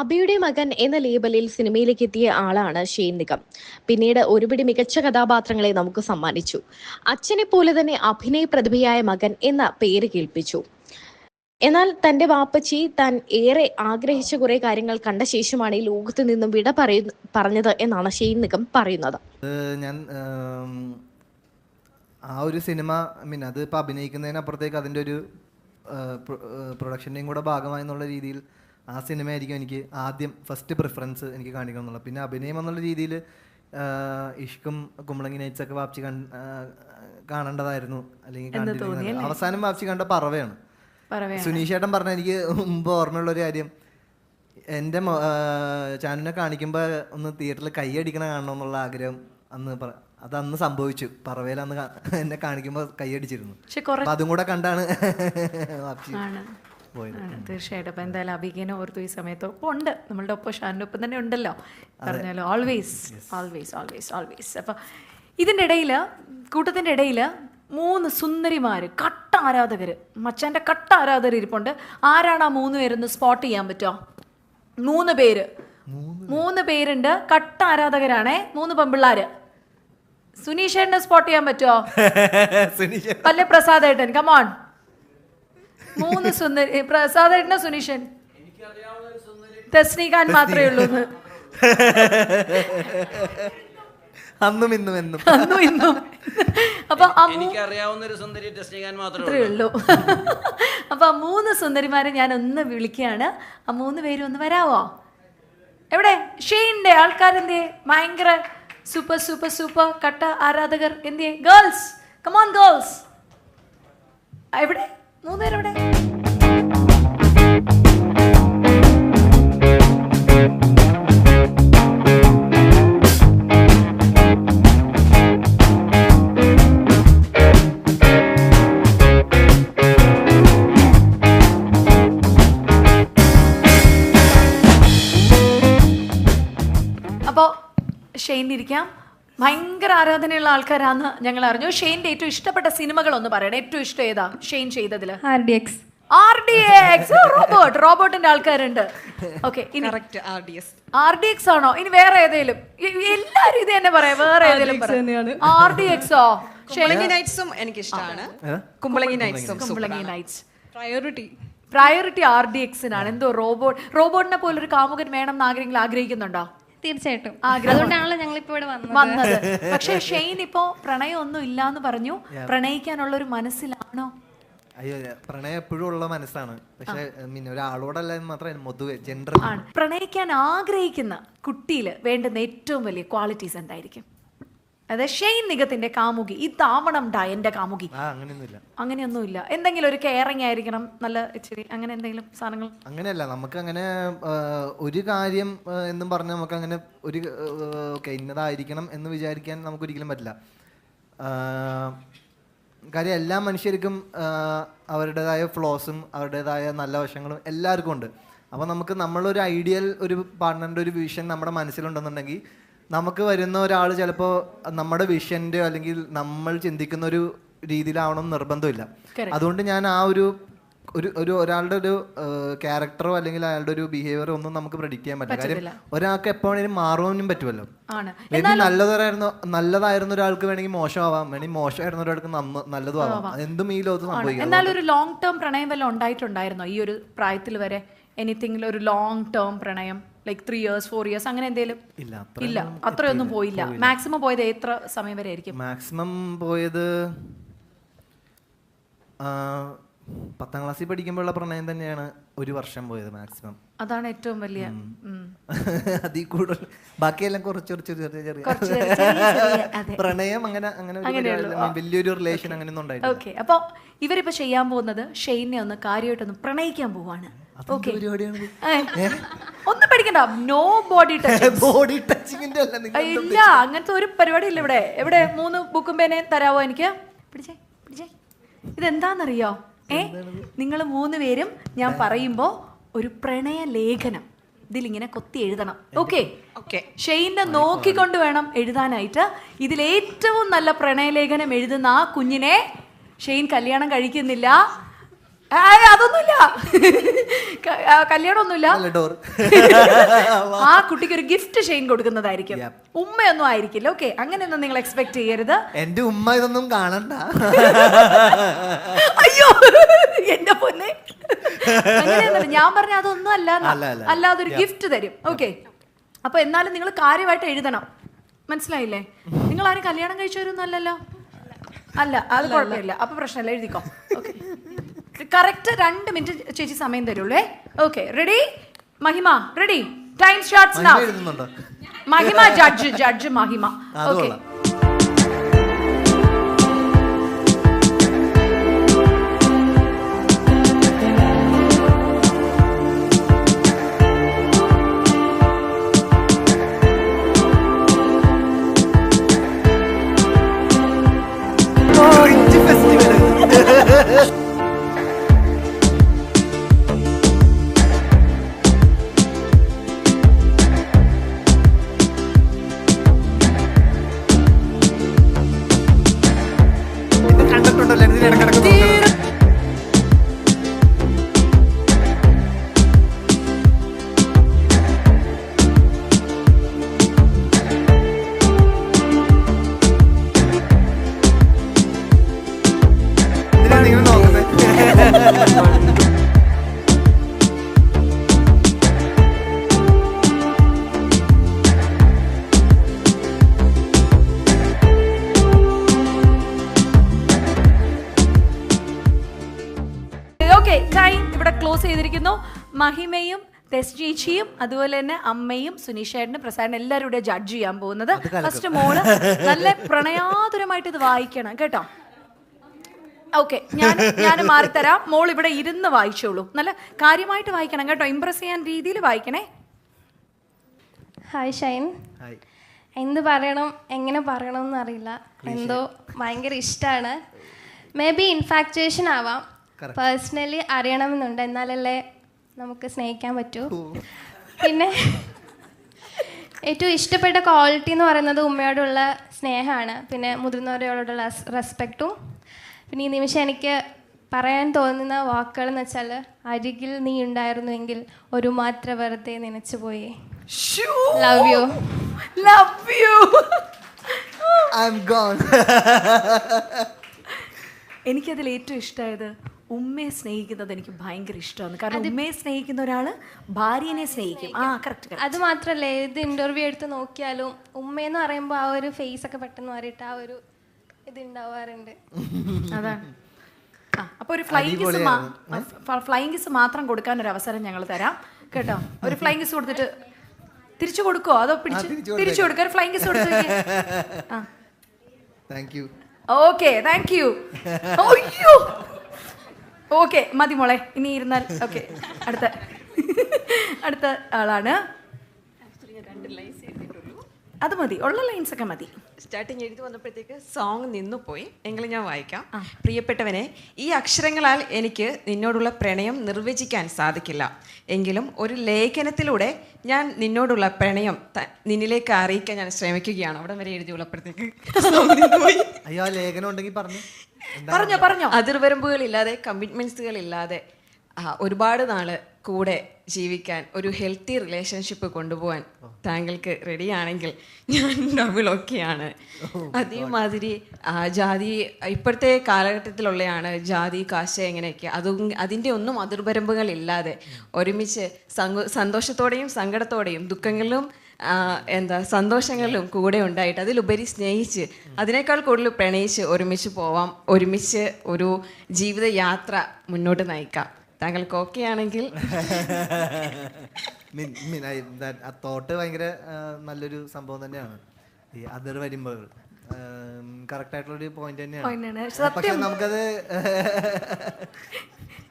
അബിയുടെ മകൻ എന്ന ലേബലിൽ സിനിമയിലേക്ക് എത്തിയ ആളാണ് ഷെയ്ൻ നിഗം. പിന്നീട് ഒരുപിടി മികച്ച കഥാപാത്രങ്ങളെ നമുക്ക് സമ്മാനിച്ചു. അച്ഛനെ പോലെ തന്നെ അഭിനയ പ്രതിഭയായ മകൻ എന്ന പേര് കേൾപ്പിച്ചു. എന്നാൽ തന്റെ വാപ്പച്ചി താൻ ഏറെ ആഗ്രഹിച്ച കുറെ കാര്യങ്ങൾ കണ്ട ശേഷമാണ് ഈ ലോകത്ത് നിന്നും വിട പറയു പറഞ്ഞത് എന്നാണ് ഷെയ്ൻ നിഗം പറയുന്നത്. ഞാൻ ആ ഒരു സിനിമ മീൻ അത് ഇപ്പോൾ അഭിനയിക്കുന്നതിനപ്പുറത്തേക്ക് അതിന്റെ ഒരു പ്രൊഡക്ഷന്റെയും കൂടെ ഭാഗമായി എന്നുള്ള രീതിയിൽ ആ സിനിമയായിരിക്കും എനിക്ക് ആദ്യം ഫസ്റ്റ് പ്രിഫറൻസ് എനിക്ക് കാണിക്കണം എന്നുള്ളത്. പിന്നെ അഭിനയം എന്നുള്ള രീതിയിൽ ഇഷ്കും കുമ്പളങ്ങി നൈറ്റ്സ് ഒക്കെ വാപ്ചി കാണേണ്ടതായിരുന്നു. അല്ലെങ്കിൽ അവസാനം വാപ്ചി കണ്ട പറവയാണ്. പറവേ സുനീഷ് ഏട്ടൻ പറഞ്ഞ എനിക്ക് മുമ്പ് ഓർമ്മയുള്ള ഒരു കാര്യം. എന്റെ ചാനലിനെ ചാനുവിനെ കാണിക്കുമ്പോൾ ഒന്ന് തിയേറ്ററിൽ കൈയടിക്കണ കാണണം എന്നുള്ള ആഗ്രഹം അന്ന് പറ- അത് അന്ന് സംഭവിച്ചു. പറവേല അന്ന് എന്നെ കാണിക്കുമ്പോൾ കൈയടിച്ചിരുന്നു അതും കൂടെ കണ്ടാണ് വാപ്ചി പോയത്. തീർച്ചയായിട്ടും. അപ്പം എന്തായാലും അഭിഗേനെ ഓർത്തു ഈ സമയത്ത് ഒപ്പം ഉണ്ട്. നമ്മളുടെ ഒപ്പം ഷാന്റെ ഒപ്പം തന്നെ ഉണ്ടല്ലോ. പറഞ്ഞാലോ ഓൾവേസ് ഓൾവേസ് ഓൾവേസ് ഓൾവേസ് അപ്പം ഇതിന്റെ ഇടയിൽ കൂട്ടത്തിന്റെ ഇടയിൽ മൂന്ന് സുന്ദരിമാർ കട്ട ആരാധകർ മച്ചാന്റെ കട്ട ആരാധകർ ഇരിപ്പുണ്ട്. ആരാണ് ആ മൂന്ന് പേരെന്ന് സ്പോട്ട് ചെയ്യാൻ പറ്റുമോ മൂന്ന് പേര്. മൂന്ന് പേരുണ്ട്. കട്ട ആരാധകരാണേ മൂന്ന് പെമ്പിള്ളാര്. സുനീഷേട്ടനെ സ്പോട്ട് ചെയ്യാൻ പറ്റുമോ പല്ലേ പ്രസാദേട്ടൻ കമോൺ മൂന്ന് സുന്ദരി പ്രസാദേട്ടനോ സുനീഷൻ തസ്നീകാൻ മാത്രമേ ഉള്ളൂ. അന്നും ഇന്നും എന്നും. അന്നും ഇന്നും. അപ്പൊ എനിക്കറിയാവുന്ന ഒരു സുന്ദരി മാത്രമേ ഉള്ളൂ. അപ്പൊ ആ മൂന്ന് സുന്ദരിമാരെ ഞാൻ ഒന്ന് വിളിക്കുകയാണ്. ആ മൂന്ന് പേരും ഒന്ന് വരാവോ? എവിടെ? ഷെയിന്റെ ആൾക്കാരെന്തേ ഭയങ്കര സൂപ്പർ സൂപ്പർ സൂപ്പർ കട്ട ആരാധകർ എന്തേ ഗേൾസ്. Come on girls. എവിടെ? മൂന്നുപേരെവിടെ ഇരിക്കാം ഭയങ്കര ആരാധനയുള്ള ആൾക്കാരാന്ന് ഞങ്ങൾ അറിഞ്ഞു. ഷെയിന്റെ ഏറ്റവും ഇഷ്ടപ്പെട്ട സിനിമകൾ ഒന്ന് പറയണം. ഏറ്റവും ഇഷ്ടം ഏതാ? ഷെയിൻ ചെയ്തതിൽ R D X. R D X. Robot. റോബോട്ടിന്റെ ആൾക്കാരുണ്ട്. Okay R D X. ആണോ? ഇനി വേറെ ഏതെങ്കിലും എല്ലാരും ഇത് തന്നെ പറയാം. വേറെ ഏതെങ്കിലും തന്നെയാണ്. ആർ ഡി എക്സോ? കുമ്പളങ്ങി നൈറ്റ്സും എനിക്ക് ഇഷ്ടമാണ്. Kumbalangi നൈറ്റ്സും Kumbalangi nights. Priority priority R D എക്സിനാണ്. എന്തോ റോബോട്ട് റോബോട്ടിനെ പോലെ ഒരു കാമുകൻ വേണം എന്ന് ആഗ്രഹിക്കുന്ന ആഗ്രഹിക്കുന്നുണ്ടോ? തീർച്ചയായിട്ടും. അതുകൊണ്ടാണല്ലോ ഞങ്ങൾ ഇപ്പോൾ ഇവിടെ വന്നത്. പക്ഷെ ഷെയ്ൻ ഇപ്പോ പ്രണയം ഒന്നും ഇല്ലാന്ന് പറഞ്ഞു. പ്രണയിക്കാനുള്ള ഒരു മനസ്സിലാണോ? അയ്യോ പ്രണയം എപ്പോഴും ഉള്ള മനസ്സാണ്. പക്ഷെ മീൻ ഒരാളോടല്ല എന്ന് മാത്രം പൊതുവെ ജെൻഡർ ആണ്. പ്രണയിക്കാൻ ആഗ്രഹിക്കുന്ന കുട്ടിയിൽ വേണ്ടുന്ന ഏറ്റവും വലിയ ക്വാളിറ്റീസ് എന്തായിരിക്കും? അതായത് ഷെയ്ൻ നിഗത്തിന്റെ കാമുകി. ഇതാവണം ഡാ എന്റെ കാമുകി. അങ്ങനെയൊന്നുമില്ല. അങ്ങനെയൊന്നുമില്ല. എന്തെങ്കിലും ഒരു കെയറിങ് ആയിരിക്കണം. നല്ല ഇച്ചിരി അങ്ങനെ എന്തെങ്കിലും സാധനങ്ങൾ? അങ്ങനെയല്ല നമുക്ക് അങ്ങനെ ഒരു കാര്യം എന്നും പറഞ്ഞ് നമുക്ക് അങ്ങനെ ഒരു ഓക്കെ ഇന്നതായിരിക്കണം എന്ന് വിചാരിക്കാൻ നമുക്ക് ഒരിക്കലും പറ്റില്ല കാര്യം എല്ലാ മനുഷ്യർക്കും അവരുടേതായ ഫ്ലോസും അവരുടേതായ നല്ല വശങ്ങളും എല്ലാവർക്കും ഉണ്ട്. അപ്പോൾ നമുക്ക് നമ്മളൊരു ഐഡിയൽ ഒരു പാർട്ട്ണറിന്റെ ഒരു വിഷൻ നമ്മുടെ മനസ്സിലുണ്ടെന്നുണ്ടെങ്കിൽ നമുക്ക് വരുന്ന ഒരാൾ ചിലപ്പോൾ നമ്മുടെ വിഷന്റെ അല്ലെങ്കിൽ നമ്മൾ ചിന്തിക്കുന്ന ഒരു രീതിയിലാവണം നിർബന്ധമില്ല. അതുകൊണ്ട് ഞാൻ ആ ഒരു ഒരു ഒരു ഒരാളുടെ ഒരു ക്യാരക്ടറോ അല്ലെങ്കിൽ അയാളുടെ ഒരു ബിഹേവിയറോ ഒന്നും നമുക്ക് പ്രഡിക്റ്റ് ചെയ്യാൻ പറ്റില്ല. കാര്യം ഒരാൾക്ക് എപ്പോഴും മാറുവാനും പറ്റുമല്ലോ നല്ലതായിരുന്നു നല്ലതായിരുന്ന ഒരാൾക്ക് വേണമെങ്കിൽ മോശമാവാം. വേണമെങ്കിൽ മോശമായിരുന്ന ഒരാൾക്ക് നല്ലതും ആവാം. എന്തും ഈ ലോകത്ത് സംഭവിക്കും. എന്നാൽ ഒരു ലോങ് ടേം പ്രണയം വല്ല ഉണ്ടായിട്ടുണ്ടായിരുന്നോ? ഈ ഒരു പ്രായത്തിൽ വരെ എനിത്തിങ്ങിൽ ഒരു ലോങ് ടേം പ്രണയം? Like three years four years അങ്ങനെ എന്തെങ്കിലും ഇല്ല ഇല്ല. അത്രയൊന്നും പോയില്ല. മാക്സിമം പോയത് എത്ര സമയം വരെ ആയിരിക്കും? മാക്സിമം പോയത് പത്താം ക്ലാസ്സിൽ പഠിക്കുമ്പോഴുള്ള പ്രണയം തന്നെയാണ് ഒരു വർഷം പോയത് മാക്സിമം അതാണ് ഏറ്റവും വലിയ. അതിൽ കൂടുതൽ ബാക്കിയെല്ലാം കുറച്ച് കുറച്ച് ചെറിയ ചെറിയ. പ്രണയം അങ്ങനെ അങ്ങനെ വലിയൊരു റിലേഷൻ അങ്ങനെയൊന്നും ഉണ്ടായിരുന്നു ഓക്കെ. അപ്പോൾ ഇവരിപ്പോ ചെയ്യാൻ പോകുന്നത് ഷെയ്നെ ഒന്ന് കാര്യമായിട്ടൊന്ന് പ്രണയിക്കാൻ പോവാണ്. ഓക്കെ. ഒന്നും പഠിക്കണ്ട നോ ബോഡി ടച്ച് ബോഡി ടച്ചിങ്ങിന്റെ അല്ല നിങ്ങൾ ഇല്ല അങ്ങനത്തെ ഒരു പരിപാടി ഇല്ല ഇവിടെ. എവിടെ? മൂന്ന് ബുക്കും പേനെ തരാവോ എനിക്ക്? പിടിച്ചേ പിടിച്ചേ. ഇതെന്താന്നറിയോ? ഏ? നിങ്ങൾ മൂന്ന് പേരും ഞാൻ പറയുമ്പോ ഒരു പ്രണയ ലേഖനം. ഇതിലിങ്ങനെ കൊത്തി എഴുതണം. ഓക്കെ? ഓക്കെ. ഷെയിനെ നോക്കിക്കൊണ്ട് വേണം എഴുതാനായിട്ട്. ഇതിൽ ഏറ്റവും നല്ല പ്രണയലേഖനം എഴുതുന്ന ആ കുഞ്ഞിനെ ഷെയിൻ കല്യാണം കഴിക്കുന്നില്ല. അതൊന്നുമില്ല. കല്യാണമൊന്നുമില്ല. അല്ല ഡോർ ആ കുട്ടിക്ക് ഒരു ഗിഫ്റ്റ് ഷെയിൻ കൊടുക്കുന്നതായിരിക്കും ഉമ്മയൊന്നും ആയിരിക്കില്ല. ഓക്കെ അങ്ങനെയൊന്നും നിങ്ങൾ എക്സ്പെക്ട് ചെയ്യരുത്. എന്റെ ഉമ്മ ഇതൊന്നും കാണണ്ട. അയ്യോ എന്റെ പൊന്നെ. ഞാൻ പറഞ്ഞ അതൊന്നും അല്ല അല്ല, അല്ല. അല്ലാതെ ഒരു ഗിഫ്റ്റ് തരും. ഓക്കെ അപ്പൊ എന്നാലും നിങ്ങൾ കാര്യമായിട്ട് എഴുതണം. മനസ്സിലായില്ലേ? നിങ്ങൾ ആരും കല്യാണം കഴിച്ചവരൊന്നും അല്ലല്ലോ? അല്ല അത് കുഴപ്പമില്ല. അപ്പൊ പ്രശ്നമില്ല. എഴുതിക്കോ. ഓക്കെ കറക്റ്റ് രണ്ട് മിനിറ്റ് ചേച്ചി സമയം തരുള്ളേ okay ready Mahima ready time starts Mahima judge judge Mahima. Okay മഹിമയും ടെസ്റ്റ് ചേച്ചിയും അതുപോലെ തന്നെ അമ്മയും സുനീഷേട്ടനും പ്രസാദനും എല്ലാവരുടെ ജഡ്ജ് ചെയ്യാൻ പോകുന്നത്. ഫസ്റ്റ് മോൾ നല്ല പ്രണയാതുരമായിട്ട് ഇത് വായിക്കണം കേട്ടോ? ഓക്കെ ഞാൻ ഞാൻ മാറിത്തരാം. മോൾ ഇവിടെ ഇരുന്ന് വായിച്ചോളൂ. നല്ല കാര്യമായിട്ട് വായിക്കണം കേട്ടോ? ഇംപ്രസ് ചെയ്യാൻ രീതിയിൽ വായിക്കണേ. ഹായ് ഷൈൻ എന്ത് പറയണം എങ്ങനെ പറയണമെന്ന് എന്നറിയില്ല. എന്തോ ഭയങ്കര ഇഷ്ടമാണ് മേ ബി ഇൻഫാക്ച്വേഷൻ ആവാം പേഴ്സണലി അറിയണമെന്നുണ്ട്. എന്നാലല്ലേ നമുക്ക് സ്നേഹിക്കാൻ പറ്റൂ. പിന്നെ ഏറ്റവും ഇഷ്ടപ്പെട്ട ക്വാളിറ്റി എന്ന് പറയുന്നത് ഉമ്മയോടുള്ള സ്നേഹമാണ്. പിന്നെ മുതിർന്നവരോടുള്ള റെസ്പെക്റ്റും പിന്നെ ഈ നിമിഷം എനിക്ക് പറയാൻ തോന്നുന്ന വാക്കുകൾ എന്ന് വെച്ചാൽ അരികിൽ നീ ഉണ്ടായിരുന്നുവെങ്കിൽ ഒരു മാത്ര വെറുതെ നനച്ചു പോയി. Love you love you I'm gone എനിക്കതിൽ ഏറ്റവും ഇഷ്ടമായത് ഉമ്മയെ സ്നേഹിക്കുന്നത് എനിക്ക് ഭയങ്കര ഇഷ്ടമാണ്. കാരണം ഉമ്മയെ സ്നേഹിക്കുന്ന ഒരാൾ ഭാര്യനെ സ്നേഹിക്കും. ആ കറക്റ്റ് അത് മാത്രല്ല ഏത് ഇന്റർവ്യൂ എടുത്ത് നോക്കിയാലും ഉമ്മയെന്ന് പറയുമ്പോൾ ആ ഒരു ഫേസ് ഒക്കെ പെട്ടെന്ന് മാറിയിട്ട് ആ ഒരു ഇത് ഉണ്ടാവാറുണ്ട് അതാണ്. ആ അപ്പൊ ഒരു ഫ്ലൈങ് കിസ് ഫ്ലൈങ് കിസ് മാത്രം കൊടുക്കാൻ ഒരു അവസരം ഞങ്ങൾ തരാം. കേട്ടോ? ഒരു ഫ്ലൈങ് കിസ് കൊടുത്തിട്ട് തിരിച്ചു കൊടുക്കുവോ അതോ പിടിച്ച് തിരിച്ചു കൊടുക്കുക ഒരു ഫ്ലൈങ് കിസ് കൊടുത്തു ആ. Thank you okay thank you അയ്യോ! ഓക്കെ മതി മോളെ. ഇനി ഇരുന്നാൽ. ഓക്കെ. അടുത്ത. അടുത്ത ആളാണ്. അത് മതി. ഉള്ള ലൈൻസ് ഒക്കെ മതി. സ്റ്റാർട്ടിങ് എഴുതി വന്നപ്പോഴത്തേക്ക് സോങ് നിന്നു പോയി. എങ്കിലും ഞാൻ വായിക്കാം. പ്രിയപ്പെട്ടവനെ ഈ അക്ഷരങ്ങളാൽ എനിക്ക് നിന്നോടുള്ള പ്രണയം നിർവചിക്കാൻ സാധിക്കില്ല. എങ്കിലും ഒരു ലേഖനത്തിലൂടെ ഞാൻ നിന്നോടുള്ള പ്രണയം നിന്നിലേക്ക് അറിയിക്കാൻ ഞാൻ ശ്രമിക്കുകയാണ്. അവിടെ വരെ എഴുതി ഉള്ളപ്പോഴത്തേക്ക് നിന്നുപോയി. അയ്യോ ലേഖനം ഉണ്ടെങ്കിൽ പറഞ്ഞു. പറഞ്ഞോ പറഞ്ഞോ. അതിർവരമ്പുകളില്ലാതെ കമ്മിറ്റ്മെന്റ്സുകളില്ലാതെ ഇല്ലാതെ ഒരുപാട് നാൾ കൂടെ ജീവിക്കാൻ ഒരു ഹെൽത്തി റിലേഷൻഷിപ്പ് കൊണ്ടുപോകാൻ താങ്കൾക്ക് റെഡിയാണെങ്കിൽ ഞാൻ ഡബിൾ ഒക്കെയാണ് അതേമാതിരി ആ, ജാതി ഇപ്പോഴത്തെ കാലഘട്ടത്തിലുള്ളതാണ് ജാതി കാശ് എങ്ങനെയൊക്കെ. അതും അതിന്റെ ഒന്നും അതിർവരമ്പുകളില്ലാതെ ഒരുമിച്ച് സന്തോഷത്തോടെയും സങ്കടത്തോടെയും ദുഃഖങ്ങളിലും എന്താ സന്തോഷങ്ങളിലും കൂടെ ഉണ്ടായിട്ട് അതിലുപരി സ്നേഹിച്ച് അതിനേക്കാൾ കൂടുതൽ പ്രണയിച്ച് ഒരുമിച്ച് പോവാം ഒരുമിച്ച് ഒരു ജീവിതയാത്ര മുന്നോട്ട് നയിക്കാം. താങ്കൾക്ക് ഓക്കെ ആണെങ്കിൽ. തോട്ട് ഭയങ്കര നല്ലൊരു സംഭവം തന്നെയാണ്. ഈ അതിർ വരുമ്പോൾ കറക്റ്റ് ആയിട്ടുള്ള ഒരു പോയിന്റ് തന്നെയാണ്. പക്ഷെ നമുക്കത്